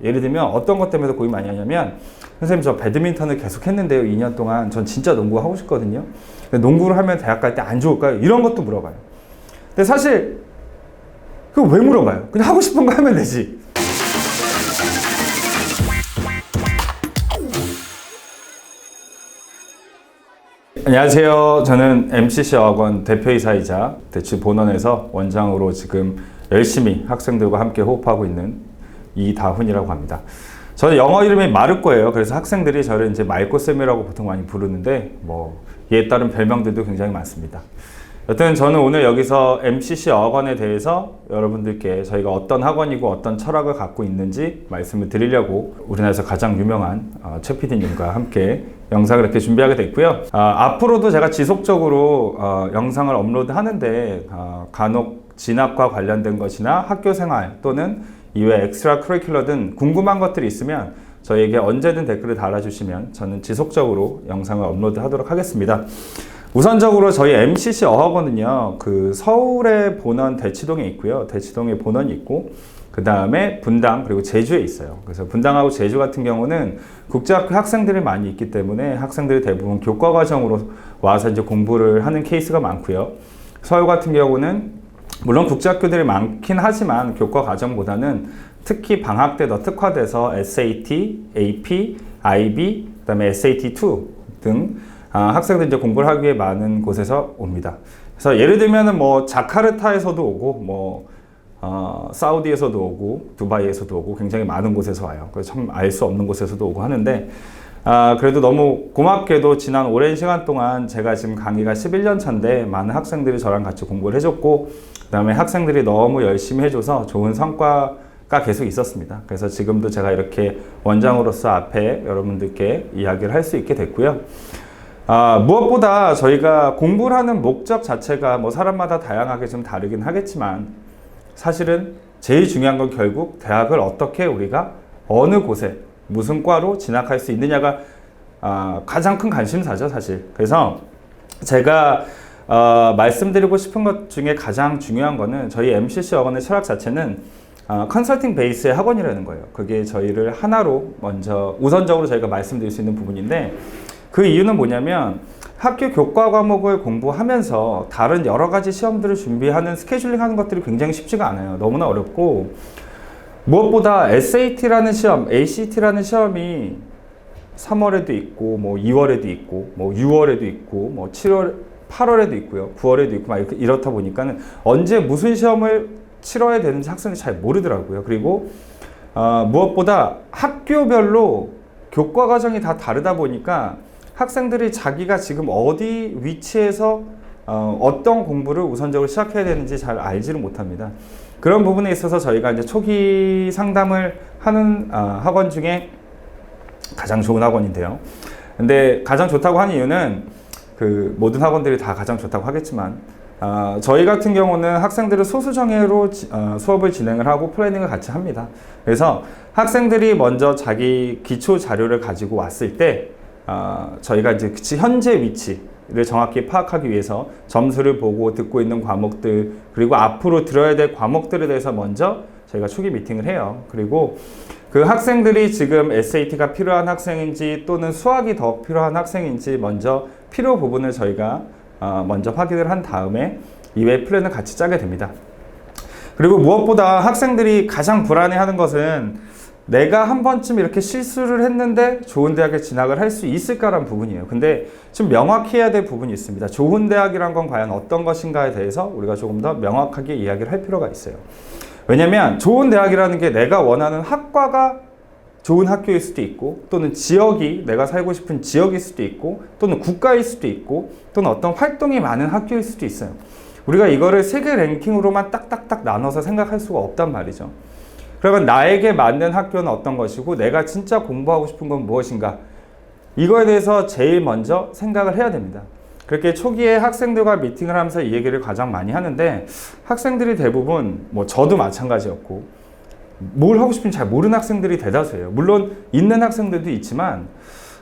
예를 들면 어떤 것 때문에 고민 많이 하냐면 선생님 저 배드민턴을 계속 했는데요 2년 동안 전 진짜 농구 하고 싶거든요 농구를 하면 대학 갈 때 안 좋을까요? 이런 것도 물어봐요 근데 사실 그거 왜 물어봐요? 그냥 하고 싶은 거 하면 되지 안녕하세요. 저는 MCC 어학원 대표이사이자 대치 본원에서 원장으로 지금 열심히 학생들과 함께 호흡하고 있는 이다훈이라고 합니다. 저는 영어 이름이 마르코예요. 그래서 학생들이 저를 이제 말코쌤이라고 보통 많이 부르는데 뭐 이에 따른 별명들도 굉장히 많습니다. 여튼 저는 오늘 여기서 MCC 어학원에 대해서 여러분들께 저희가 어떤 학원이고 어떤 철학을 갖고 있는지 말씀을 드리려고 우리나라에서 가장 유명한 어, 최 PD님과 함께 영상을 이렇게 준비하게 됐고요. 아, 앞으로도 제가 지속적으로 어, 영상을 업로드 하는데 어, 간혹 진학과 관련된 것이나 학교 생활 또는 이외 엑스트라 커리큘러 등 궁금한 것들이 있으면 저에게 언제든 댓글을 달아주시면 저는 지속적으로 영상을 업로드 하도록 하겠습니다. 우선적으로 저희 MCC 어학원은요, 그 서울의 본원 대치동에 있고요. 대치동에 본원이 있고, 그 다음에 분당 그리고 제주에 있어요. 그래서 분당하고 제주 같은 경우는 국제학교 학생들이 많이 있기 때문에 학생들이 대부분 교과 과정으로 와서 이제 공부를 하는 케이스가 많고요. 서울 같은 경우는 물론 국제학교들이 많긴 하지만 교과 과정보다는 특히 방학 때 더 특화돼서 SAT, AP, IB, 그다음에 SAT2 등 아, 학생들 이제 공부를 하기 위해 많은 곳에서 옵니다. 그래서 예를 들면은 뭐 자카르타에서도 오고 뭐 어, 사우디에서도 오고 두바이에서도 오고 굉장히 많은 곳에서 와요. 그래서 참 알 수 없는 곳에서도 오고 하는데 아, 그래도 너무 고맙게도 지난 오랜 시간 동안 제가 지금 강의가 11년 차인데 많은 학생들이 저랑 같이 공부를 해줬고 그다음에 학생들이 너무 열심히 해줘서 좋은 성과가 계속 있었습니다. 그래서 지금도 제가 이렇게 원장으로서 앞에 여러분들께 이야기를 할 수 있게 됐고요. 아, 무엇보다 저희가 공부를 하는 목적 자체가 뭐 사람마다 다양하게 좀 다르긴 하겠지만 사실은 제일 중요한 건 결국 대학을 어떻게 우리가 어느 곳에 무슨 과로 진학할 수 있느냐가 아, 가장 큰 관심사죠 사실. 그래서 제가 어, 말씀드리고 싶은 것 중에 가장 중요한 거는 저희 MCC 학원의 철학 자체는 어, 컨설팅 베이스의 학원이라는 거예요. 그게 저희를 하나로 먼저 우선적으로 저희가 말씀드릴 수 있는 부분인데 그 이유는 뭐냐면 학교 교과 과목을 공부하면서 다른 여러 가지 시험들을 준비하는 스케줄링 하는 것들이 굉장히 쉽지가 않아요. 너무나 어렵고 무엇보다 SAT라는 시험, ACT라는 시험이 3월에도 있고 뭐 2월에도 있고 뭐 6월에도 있고 뭐 7월 8월에도 있고요. 9월에도 있고 막 이렇게 이렇다 보니까는 언제 무슨 시험을 치러야 되는지 학생들이 잘 모르더라고요. 그리고 어, 무엇보다 학교별로 교과 과정이 다 다르다 보니까 학생들이 자기가 지금 어디 위치에서 어, 어떤 공부를 우선적으로 시작해야 되는지 잘 알지를 못합니다. 그런 부분에 있어서 저희가 이제 초기 상담을 하는 어, 학원 중에 가장 좋은 학원인데요. 근데 가장 좋다고 한 이유는 그 모든 학원들이 다 가장 좋다고 하겠지만 어, 저희 같은 경우는 학생들을 소수 정예로 지- 어, 수업을 진행을 하고 플래닝을 같이 합니다. 그래서 학생들이 먼저 자기 기초 자료를 가지고 왔을 때 어, 저희가 이제 그 현재 위치 를 정확히 파악하기 위해서 점수를 보고 듣고 있는 과목들 그리고 앞으로 들어야 될 과목들에 대해서 먼저 저희가 초기 미팅을 해요. 그리고 그 학생들이 지금 SAT가 필요한 학생인지 또는 수학이 더 필요한 학생인지 먼저 필요 부분을 저희가 어, 먼저 확인을 한 다음에 이외 플랜을 같이 짜게 됩니다. 그리고 무엇보다 학생들이 가장 불안해하는 것은 내가 한 번쯤 이렇게 실수를 했는데 좋은 대학에 진학을 할 수 있을까라는 부분이에요. 근데 좀 명확히 해야 될 부분이 있습니다. 좋은 대학이란 건 과연 어떤 것인가에 대해서 우리가 조금 더 명확하게 이야기를 할 필요가 있어요. 왜냐면 좋은 대학이라는 게 내가 원하는 학과가 좋은 학교일 수도 있고 또는 지역이 내가 살고 싶은 지역일 수도 있고 또는 국가일 수도 있고 또는 어떤 활동이 많은 학교일 수도 있어요. 우리가 이거를 세계 랭킹으로만 딱딱딱 나눠서 생각할 수가 없단 말이죠. 그러면 나에게 맞는 학교는 어떤 것이고 내가 진짜 공부하고 싶은 건 무엇인가? 이거에 대해서 제일 먼저 생각을 해야 됩니다. 그렇게 초기에 학생들과 미팅을 하면서 이 얘기를 가장 많이 하는데 학생들이 대부분 뭐 저도 마찬가지였고 뭘 하고 싶은지 잘 모르는 학생들이 대다수예요. 물론 있는 학생들도 있지만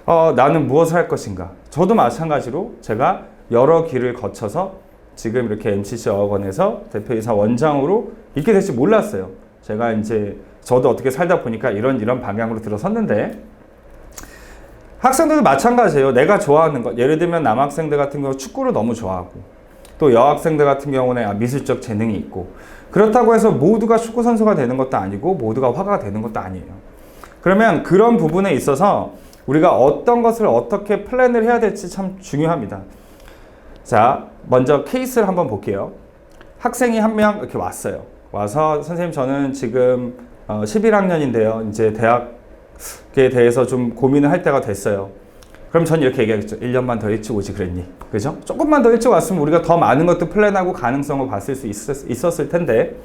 어, 나는 무엇을 할 것인가. 저도 마찬가지로 제가 여러 길을 거쳐서 지금 이렇게 MCC 어학원에서 대표이사 원장으로 있게 될지 몰랐어요. 제가 이제 저도 어떻게 살다 보니까 이런 이런 방향으로 들어섰는데 학생들도 마찬가지예요. 내가 좋아하는 것. 예를 들면 남학생들 같은 경우 축구를 너무 좋아하고 또 여학생들 같은 경우는 아, 미술적 재능이 있고 그렇다고 해서 모두가 축구 선수가 되는 것도 아니고 모두가 화가가 되는 것도 아니에요. 그러면 그런 부분에 있어서 우리가 어떤 것을 어떻게 플랜을 해야 될지 참 중요합니다. 자, 먼저 케이스를 한번 볼게요. 학생이 한 명 이렇게 왔어요. 와서 선생님 저는 지금 어, 11학년인데요. 이제 대학에 대해서 좀 고민을 할 때가 됐어요. 그럼 전 이렇게 얘기하겠죠. 1년만 더 일찍 오지 그랬니? 그죠? 조금만 더 일찍 왔으면 우리가 더 많은 것도 플랜하고 가능성을 봤을 수 있었, 있었 을 텐데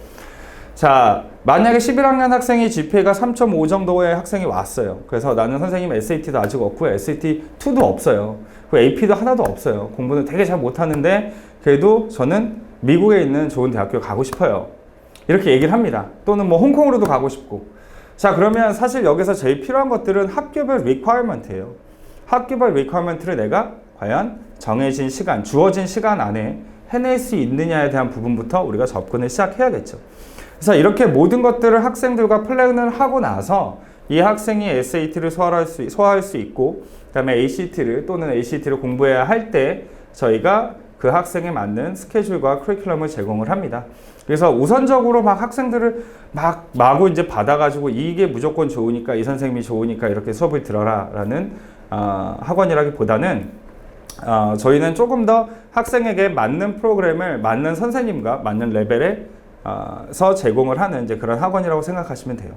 자, 만약에 11학년 학생이 GPA가 3.5 정도의 학생이 왔어요. 그래서 나는 선생님 SAT도 아직 없고 SAT2도 없어요. 그 AP도 하나도 없어요. 공부는 되게 잘 못하는데 그래도 저는 미국에 있는 좋은 대학교 가고 싶어요. 이렇게 얘기를 합니다. 또는 뭐 홍콩으로도 가고 싶고. 자, 그러면 사실 여기서 제일 필요한 것들은 학교별 requirement예요. 학교별 requirement를 내가 과연 정해진 시간, 주어진 시간 안에 해낼 수 있느냐에 대한 부분부터 우리가 접근을 시작해야겠죠. 그래서 이렇게 모든 것들을 학생들과 플랜을 하고 나서 이 학생이 SAT를 소화할 수, 소화할 수 있고 그다음에 ACT를 또는 ACT를 공부해야 할 때 저희가 그 학생에 맞는 스케줄과 커리큘럼을 제공을 합니다. 그래서 우선적으로 막 학생들을 막 마구 이제 받아가지고 이게 무조건 좋으니까 이 선생님이 좋으니까 이렇게 수업을 들어라라는 어, 학원이라기보다는 어, 저희는 조금 더 학생에게 맞는 프로그램을 맞는 선생님과 맞는 레벨에 서 제공을 하는 이제 그런 학원이라고 생각하시면 돼요.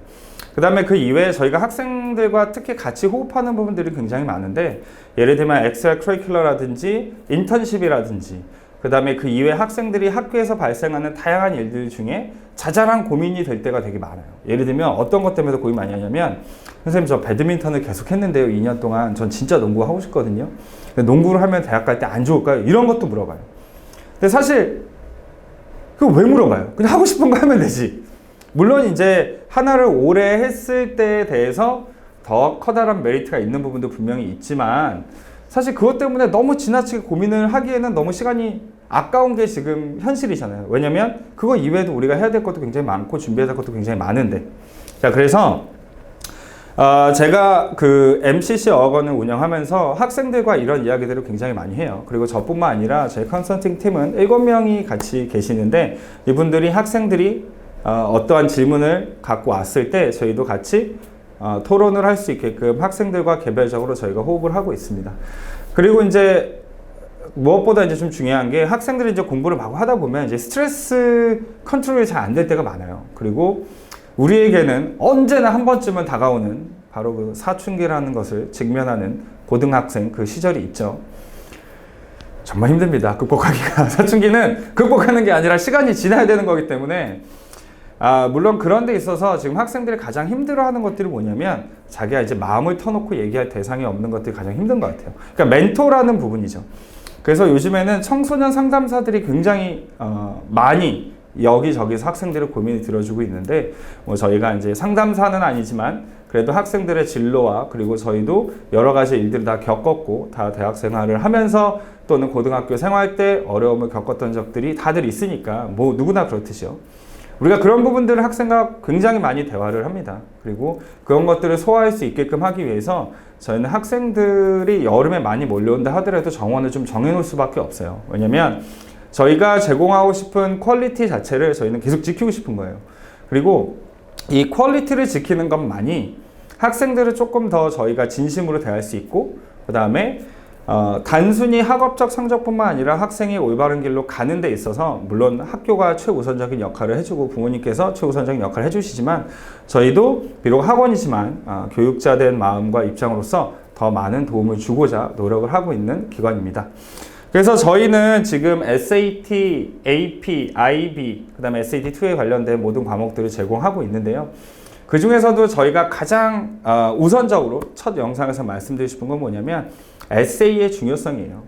그 다음에 그 이외에 저희가 학생들과 특히 같이 호흡하는 부분들이 굉장히 많은데 예를 들면 엑셀 커리큘러라든지 인턴십이라든지 그 다음에 그 이외에 학생들이 학교에서 발생하는 다양한 일들 중에 자잘한 고민이 될 때가 되게 많아요. 예를 들면 어떤 것 때문에 고민 많이 하냐면 선생님 저 배드민턴을 계속 했는데요. 2년 동안 전 진짜 농구 하고 싶거든요. 농구를 하면 대학 갈 때 안 좋을까요? 이런 것도 물어봐요. 근데 사실 그거 왜 물어봐요? 그냥 하고 싶은 거 하면 되지. 물론 이제 하나를 오래 했을 때에 대해서 더 커다란 메리트가 있는 부분도 분명히 있지만 사실 그것 때문에 너무 지나치게 고민을 하기에는 너무 시간이 아까운 게 지금 현실이잖아요. 왜냐면 그거 이외에도 우리가 해야 될 것도 굉장히 많고 준비해야 될 것도 굉장히 많은데. 자, 그래서 어, 제가 그 MCC 어학원을 운영하면서 학생들과 이런 이야기들을 굉장히 많이 해요. 그리고 저뿐만 아니라 제 컨설팅 팀은 7명이 같이 계시는데 이분들이 학생들이 어, 떠한 질문을 갖고 왔을 때 저희도 같이 어, 토론을 할 수 있게끔 학생들과 개별적으로 저희가 호흡을 하고 있습니다. 그리고 이제 무엇보다 이제 좀 중요한 게 학생들이 이제 공부를 막 하다 보면 이제 스트레스 컨트롤이 잘 안 될 때가 많아요. 그리고 우리에게는 언제나 한 번쯤은 다가오는 바로 그 사춘기라는 것을 직면하는 고등학생 그 시절이 있죠. 정말 힘듭니다. 극복하기가. 사춘기는 극복하는 게 아니라 시간이 지나야 되는 거기 때문에 아, 물론 그런 데 있어서 지금 학생들이 가장 힘들어하는 것들이 뭐냐면 자기가 이제 마음을 터놓고 얘기할 대상이 없는 것들이 가장 힘든 것 같아요. 그러니까 멘토라는 부분이죠. 그래서 요즘에는 청소년 상담사들이 굉장히 어, 많이 여기저기서 학생들의 고민을 들어주고 있는데 뭐 저희가 이제 상담사는 아니지만 그래도 학생들의 진로와 그리고 저희도 여러 가지 일들을 다 겪었고 다 대학 생활을 하면서 또는 고등학교 생활 때 어려움을 겪었던 적들이 다들 있으니까 뭐 누구나 그렇듯이요. 우리가 그런 부분들을 학생과 굉장히 많이 대화를 합니다. 그리고 그런 것들을 소화할 수 있게끔 하기 위해서 저희는 학생들이 여름에 많이 몰려온다 하더라도 정원을 좀 정해놓을 수밖에 없어요. 왜냐면 저희가 제공하고 싶은 퀄리티 자체를 저희는 계속 지키고 싶은 거예요. 그리고 이 퀄리티를 지키는 것만이 학생들을 조금 더 저희가 진심으로 대할 수 있고 그 다음에 어, 단순히 학업적 성적뿐만 아니라 학생이 올바른 길로 가는 데 있어서 물론 학교가 최우선적인 역할을 해주고 부모님께서 최우선적인 역할을 해주시지만 저희도 비록 학원이지만 어, 교육자 된 마음과 입장으로서 더 많은 도움을 주고자 노력을 하고 있는 기관입니다. 그래서 저희는 지금 SAT, AP, IB, 그 다음에 SAT2에 관련된 모든 과목들을 제공하고 있는데요. 그 중에서도 저희가 가장 어, 우선적으로 첫 영상에서 말씀드리고 싶은 건 뭐냐면 에세이의 중요성이에요.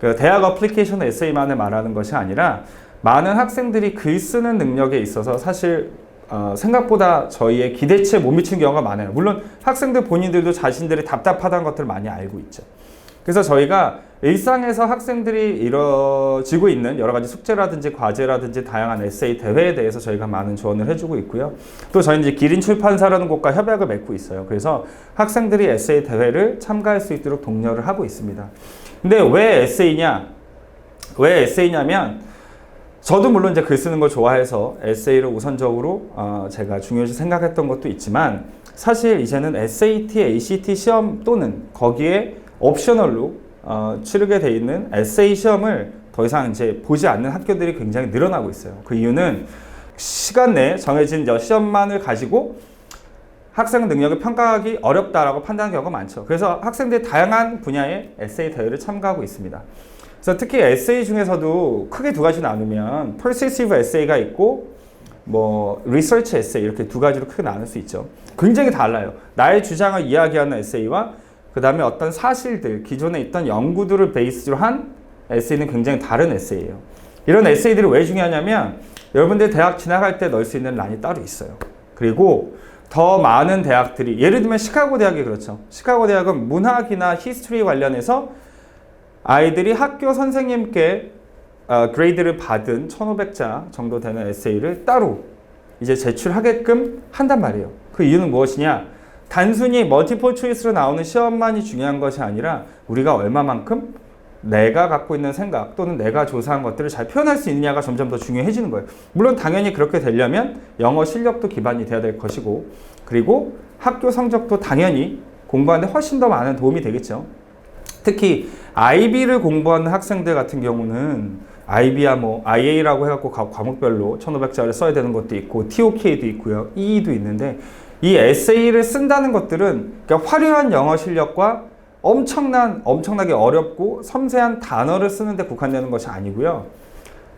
그 대학 어플리케이션 에세이만을 말하는 것이 아니라 많은 학생들이 글 쓰는 능력에 있어서 사실 어, 생각보다 저희의 기대치에 못 미치는 경우가 많아요. 물론 학생들 본인들도 자신들이 답답하다는 것들을 많이 알고 있죠. 그래서 저희가 일상에서 학생들이 이뤄지고 있는 여러 가지 숙제라든지 과제라든지 다양한 에세이 대회에 대해서 저희가 많은 조언을 해주고 있고요. 또 저희 이제 기린 출판사라는 곳과 협약을 맺고 있어요. 그래서 학생들이 에세이 대회를 참가할 수 있도록 독려를 하고 있습니다. 근데 왜 에세이냐? 왜 에세이냐면 저도 물론 이제 글 쓰는 걸 좋아해서 에세이를 우선적으로 어, 제가 중요시 생각했던 것도 있지만 사실 이제는 SAT, ACT 시험 또는 거기에 옵셔널로 어, 치르게 돼 있는 에세이 시험을 더 이상 이제 보지 않는 학교들이 굉장히 늘어나고 있어요. 그 이유는 시간 내에 정해진 여 시험만을 가지고 학생 능력을 평가하기 어렵다라고 판단하는 경우가 많죠. 그래서 학생들이 다양한 분야의 에세이 대회를 참가하고 있습니다. 그래서 특히 에세이 중에서도 크게 두 가지 나누면 persuasive 에세이가 있고 뭐 research 에세이 이렇게 두 가지로 크게 나눌 수 있죠. 굉장히 달라요. 나의 주장을 이야기하는 에세이와 그 다음에 어떤 사실들, 기존에 있던 연구들을 베이스로 한 에세이는 굉장히 다른 에세이예요. 이런 에세이들이 왜 중요하냐면 여러분들 대학 지나갈 때 넣을 수 있는 란이 따로 있어요. 그리고 더 많은 대학들이 예를 들면 시카고 대학이 그렇죠. 시카고 대학은 문학이나 히스토리 관련해서 아이들이 학교 선생님께 어, 그레이드를 받은 1,500자 정도 되는 에세이를 따로 이제 제출하게끔 한단 말이에요. 그 이유는 무엇이냐? 단순히 멀티플 초이스로 나오는 시험만이 중요한 것이 아니라 우리가 얼마만큼 내가 갖고 있는 생각 또는 내가 조사한 것들을 잘 표현할 수 있느냐가 점점 더 중요해지는 거예요. 물론 당연히 그렇게 되려면 영어 실력도 기반이 돼야 될 것이고 그리고 학교 성적도 당연히 공부하는데 훨씬 더 많은 도움이 되겠죠. 특히 IB를 공부하는 학생들 같은 경우는 IB야 뭐 IA라고 해갖고 과- 과목별로 1,500자를 써야 되는 것도 있고 TOK도 있고요, EE도 있는데 이 에세이를 쓴다는 것들은 그러니까 화려한 영어 실력과 엄청난 엄청나게 어렵고 섬세한 단어를 쓰는데 국한되는 것이 아니고요.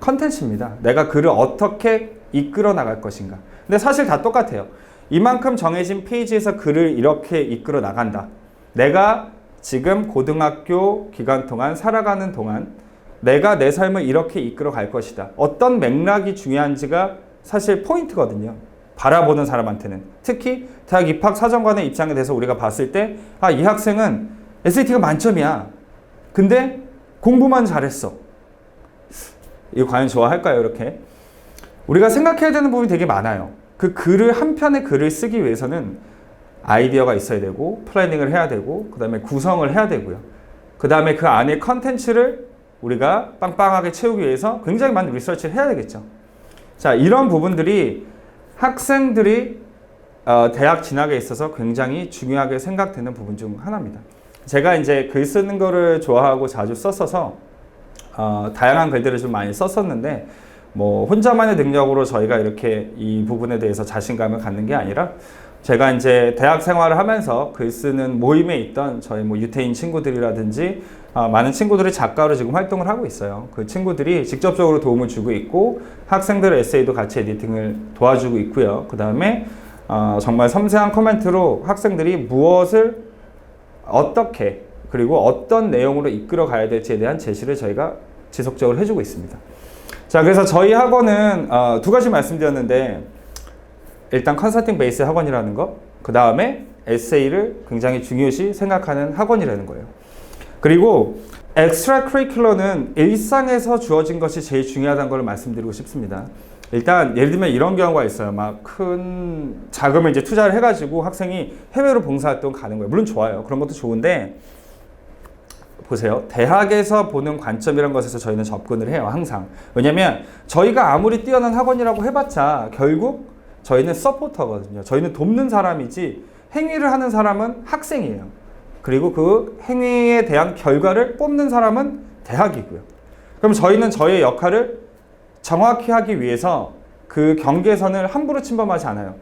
컨텐츠입니다. 내가 글을 어떻게 이끌어 나갈 것인가. 근데 사실 다 똑같아요. 이만큼 정해진 페이지에서 글을 이렇게 이끌어 나간다. 내가 지금 고등학교 기간 동안 살아가는 동안 내가 내 삶을 이렇게 이끌어 갈 것이다. 어떤 맥락이 중요한지가 사실 포인트거든요. 바라보는 사람한테는. 특히 대학 입학 사정관의 입장에 대해서 우리가 봤을 때, 아, 이 학생은 SAT가 만점이야. 근데 공부만 잘했어. 이거 과연 좋아할까요, 이렇게? 우리가 생각해야 되는 부분이 되게 많아요. 그 글을, 한 편의 글을 쓰기 위해서는 아이디어가 있어야 되고, 플래닝을 해야 되고, 그 다음에 구성을 해야 되고요. 그 다음에 그 안에 컨텐츠를 우리가 빵빵하게 채우기 위해서 굉장히 많은 리서치를 해야 되겠죠. 자, 이런 부분들이 학생들이 어, 대학 진학에 있어서 굉장히 중요하게 생각되는 부분 중 하나입니다. 제가 이제 글 쓰는 거를 좋아하고 자주 썼어서 어, 다양한 글들을 좀 많이 썼었는데 뭐 혼자만의 능력으로 저희가 이렇게 이 부분에 대해서 자신감을 갖는 게 아니라 제가 이제 대학 생활을 하면서 글 쓰는 모임에 있던 저희 뭐 유태인 친구들이라든지 아, 많은 친구들이 작가로 지금 활동을 하고 있어요. 그 친구들이 직접적으로 도움을 주고 있고 학생들 에세이도 같이 에디팅을 도와주고 있고요. 그 다음에 어, 정말 섬세한 코멘트로 학생들이 무엇을 어떻게 그리고 어떤 내용으로 이끌어 가야 될지에 대한 제시를 저희가 지속적으로 해주고 있습니다. 자, 그래서 저희 학원은 어, 두 가지 말씀드렸는데 일단 컨설팅 베이스 학원이라는 거, 그 다음에 에세이를 굉장히 중요시 생각하는 학원이라는 거예요. 그리고 엑스트라 커리큘러는 일상에서 주어진 것이 제일 중요하다는 걸 말씀드리고 싶습니다. 일단 예를 들면 이런 경우가 있어요. 막 큰 자금을 이제 투자를 해가지고 학생이 해외로 봉사활동 가는 거예요. 물론 좋아요. 그런 것도 좋은데 보세요. 대학에서 보는 관점이란 것에서 저희는 접근을 해요. 항상. 왜냐면 저희가 아무리 뛰어난 학원이라고 해봤자 결국 저희는 서포터거든요. 저희는 돕는 사람이지 행위를 하는 사람은 학생이에요. 그리고 그 행위에 대한 결과를 뽑는 사람은 대학이고요. 그럼 저희는 저희의 역할을 정확히 하기 위해서 그 경계선을 함부로 침범하지 않아요.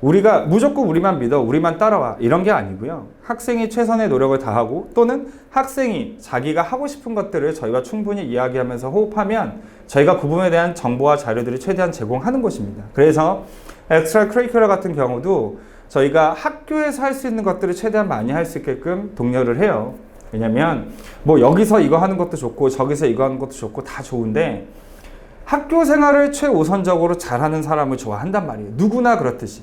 우리가 무조건 우리만 믿어, 우리만 따라와 이런 게 아니고요. 학생이 최선의 노력을 다하고 또는 학생이 자기가 하고 싶은 것들을 저희와 충분히 이야기하면서 호흡하면 저희가 그 부분에 대한 정보와 자료들을 최대한 제공하는 것입니다. 그래서 엑스트라 커리큘러 같은 경우도 저희가 학교에서 할 수 있는 것들을 최대한 많이 할 수 있게끔 독려를 해요. 왜냐면 뭐 여기서 이거 하는 것도 좋고 저기서 이거 하는 것도 좋고 다 좋은데 학교 생활을 최우선적으로 잘하는 사람을 좋아한단 말이에요. 누구나 그렇듯이.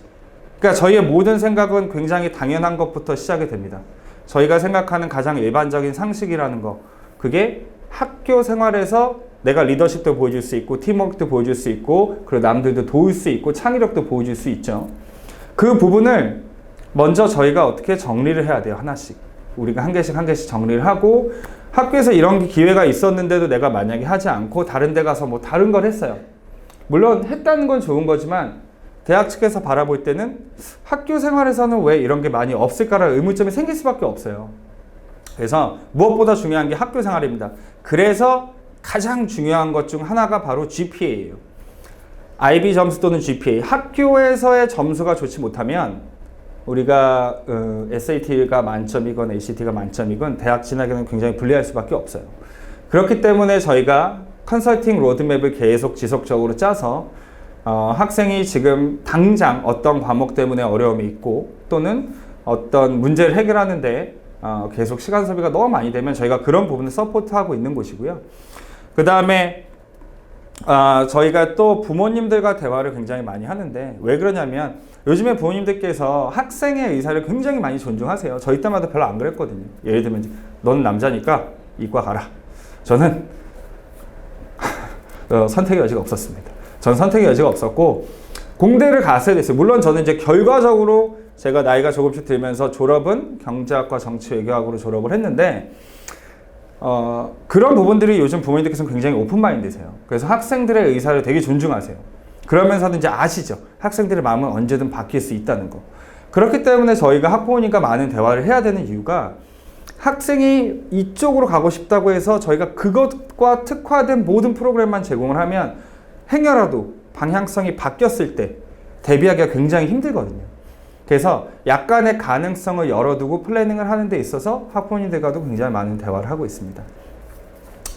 그러니까 저희의 모든 생각은 굉장히 당연한 것부터 시작이 됩니다. 저희가 생각하는 가장 일반적인 상식이라는 거 그게 학교 생활에서 내가 리더십도 보여줄 수 있고 팀워크도 보여줄 수 있고 그리고 남들도 도울 수 있고 창의력도 보여줄 수 있죠. 그 부분을 먼저 저희가 어떻게 정리를 해야 돼요 하나씩 우리가 한 개씩 한 개씩 정리를 하고 학교에서 이런 기회가 있었는데도 내가 만약에 하지 않고 다른 데 가서 뭐 다른 걸 했어요. 물론 했다는 건 좋은 거지만 대학 측에서 바라볼 때는 학교 생활에서는 왜 이런 게 많이 없을까라는 의문점이 생길 수밖에 없어요. 그래서 무엇보다 중요한 게 학교 생활입니다. 그래서 가장 중요한 것 중 하나가 바로 GPA예요. IB 점수 또는 GPA. 학교에서의 점수가 좋지 못하면 우리가 어, SAT가 만점이건 ACT가 만점이건 대학 진학에는 굉장히 불리할 수밖에 없어요. 그렇기 때문에 저희가 컨설팅 로드맵을 계속 지속적으로 짜서 어, 학생이 지금 당장 어떤 과목 때문에 어려움이 있고 또는 어떤 문제를 해결하는데 어, 계속 시간 소비가 너무 많이 되면 저희가 그런 부분을 서포트하고 있는 곳이고요. 그 다음에 아, 저희가 또 부모님들과 대화를 굉장히 많이 하는데 왜 그러냐면 요즘에 부모님들께서 학생의 의사를 굉장히 많이 존중하세요. 저희 때마다 별로 안 그랬거든요. 예를 들면 너는 남자니까 이과 가라. 저는 어, 선택의 여지가 없었습니다. 전 선택의 여지가 없었고 공대를 갔어야 됐어요. 물론 저는 이제 결과적으로 제가 나이가 조금씩 들면서 졸업은 경제학과 정치외교학으로 졸업을 했는데 어, 그런 부분들이 요즘 부모님들께서는 굉장히 오픈마인드세요. 그래서 학생들의 의사를 되게 존중하세요. 그러면서도 이제 아시죠? 학생들의 마음은 언제든 바뀔 수 있다는 거. 그렇기 때문에 저희가 학부모님과 많은 대화를 해야 되는 이유가 학생이 이쪽으로 가고 싶다고 해서 저희가 그것과 특화된 모든 프로그램만 제공을 하면 행여라도 방향성이 바뀌었을 때 대비하기가 굉장히 힘들거든요. 그래서 약간의 가능성을 열어두고 플래닝을 하는 데 있어서 학부모님들과도 굉장히 많은 대화를 하고 있습니다.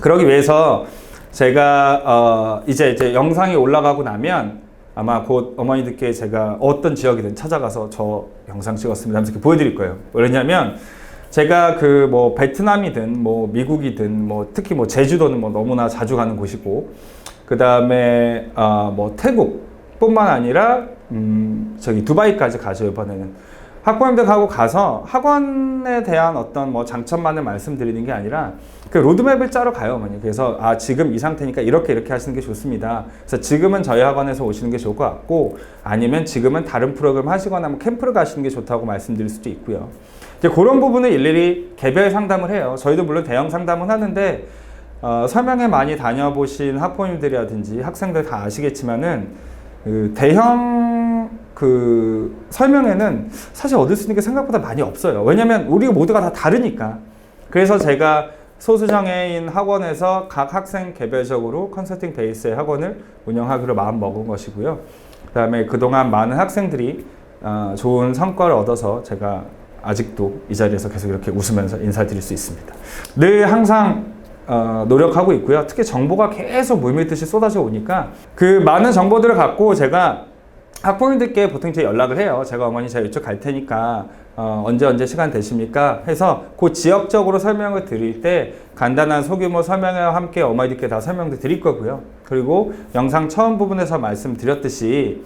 그러기 위해서 제가 어 이제 이제 영상이 올라가고 나면 아마 곧 어머니들께 제가 어떤 지역이든 찾아가서 저 영상 찍었습니다 하면서 이렇게 보여드릴 거예요. 왜냐면 제가 그 뭐 베트남이든 뭐 미국이든 뭐 특히 뭐 제주도는 뭐 너무나 자주 가는 곳이고 그 다음에 어 뭐 태국뿐만 아니라 음 저기 두바이까지 가죠 이번에는. 학부모님들하고 가서 학원에 대한 어떤 뭐 장점만을 말씀드리는 게 아니라 그 로드맵을 짜러 가요 어머니. 그래서 아 지금 이 상태니까 이렇게 이렇게 하시는 게 좋습니다. 그래서 지금은 저희 학원에서 오시는 게 좋을 것 같고 아니면 지금은 다른 프로그램 하시거나 뭐 캠프를 가시는 게 좋다고 말씀드릴 수도 있고요. 이제 그런 부분을 일일이 개별 상담을 해요. 저희도 물론 대형 상담은 하는데 어, 설명회 많이 다녀보신 학부모님들이라든지 학생들 다 아시겠지만은 그 대형 그 설명회는 사실 얻을 수 있는 게 생각보다 많이 없어요. 왜냐면 우리가 모두가 다 다르니까. 그래서 제가 소수장애인 학원에서 각 학생 개별적으로 컨설팅 베이스의 학원을 운영하기로 마음 먹은 것이고요. 그다음에 그동안 많은 학생들이 어, 좋은 성과를 얻어서 제가 아직도 이 자리에서 계속 이렇게 웃으면서 인사드릴 수 있습니다. 늘 항상 어, 노력하고 있고요. 특히 정보가 계속 물밀듯이 쏟아져 오니까 그 많은 정보들을 갖고 제가 학부모님들께 보통 제 연락을 해요. 제가 어머니 제가 이쪽 갈 테니까 어, 언제 언제 시간 되십니까? 해서 그 지역적으로 설명을 드릴 때 간단한 소규모 설명회와 함께 어머니들께 다 설명도 드릴 거고요. 그리고 영상 처음 부분에서 말씀드렸듯이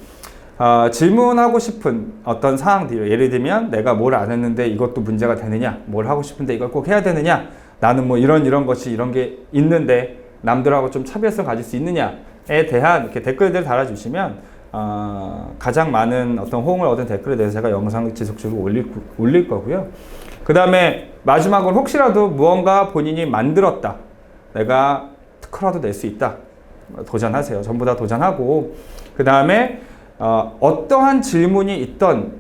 어, 질문하고 싶은 어떤 사항들 예를 들면 내가 뭘 안 했는데 이것도 문제가 되느냐 뭘 하고 싶은데 이걸 꼭 해야 되느냐 나는 뭐 이런 이런 것이 이런 게 있는데 남들하고 좀 차별성 가질 수 있느냐에 대한 이렇게 댓글들 달아주시면 어, 가장 많은 어떤 호응을 얻은 댓글에 대해서 제가 영상을 지속적으로 올릴, 올릴 거고요. 그 다음에 마지막으로 혹시라도 무언가 본인이 만들었다. 내가 특허라도 낼 수 있다. 도전하세요. 전부 다 도전하고 그 다음에 어, 어떠한 질문이 있던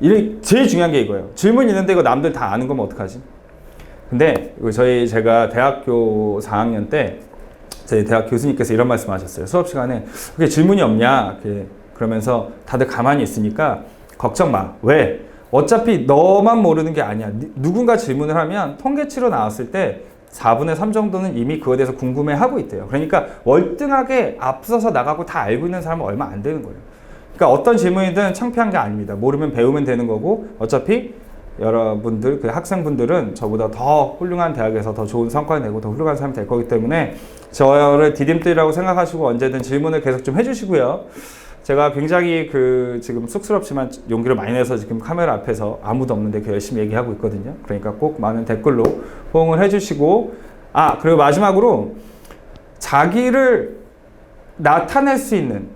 이 제일 중요한 게 이거예요. 질문 있는데 이거 남들 다 아는 거면 어떡하지? 근데 저희 제가 대학교 4학년 때 저희 대학 교수님께서 이런 말씀 하셨어요. 수업 시간에 그게 질문이 없냐? 그러면서 다들 가만히 있으니까 걱정 마. 왜? 어차피 너만 모르는 게 아니야. 누군가 질문을 하면 통계치로 나왔을 때 4분의 3 정도는 이미 그거에 대해서 궁금해 하고 있대요. 그러니까 월등하게 앞서서 나가고 다 알고 있는 사람은 얼마 안 되는 거예요. 그러니까 어떤 질문이든 창피한 게 아닙니다. 모르면 배우면 되는 거고 어차피 여러분들 그 학생분들은 저보다 더 훌륭한 대학에서 더 좋은 성과를 내고 더 훌륭한 사람이 될 거기 때문에 저를 디딤돌이라고 생각하시고 언제든 질문을 계속 좀 해주시고요. 제가 굉장히 그 지금 쑥스럽지만 용기를 많이 내서 지금 카메라 앞에서 아무도 없는데 그 열심히 얘기하고 있거든요. 그러니까 꼭 많은 댓글로 호응을 해주시고 아 그리고 마지막으로 자기를 나타낼 수 있는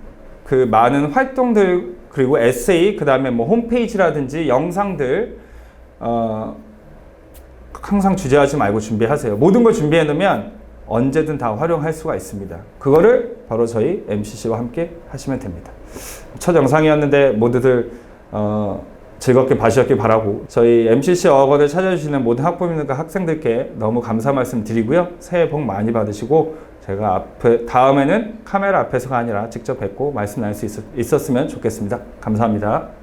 그 많은 활동들 그리고 에세이 그 다음에 뭐 홈페이지라든지 영상들 어, 항상 주저하지 말고 준비하세요. 모든 걸 준비해 놓으면 언제든 다 활용할 수가 있습니다. 그거를 바로 저희 MCC와 함께 하시면 됩니다. 첫 영상이었는데 모두들 어, 즐겁게 봐주셨길 바라고 저희 MCC 어학원을 찾아주시는 모든 학부모님과 학생들께 너무 감사 말씀 드리고요. 새해 복 많이 받으시고 제가 앞에 다음에는 카메라 앞에서가 아니라 직접 뵙고 말씀 나눌 수 있, 있었으면 좋겠습니다. 감사합니다.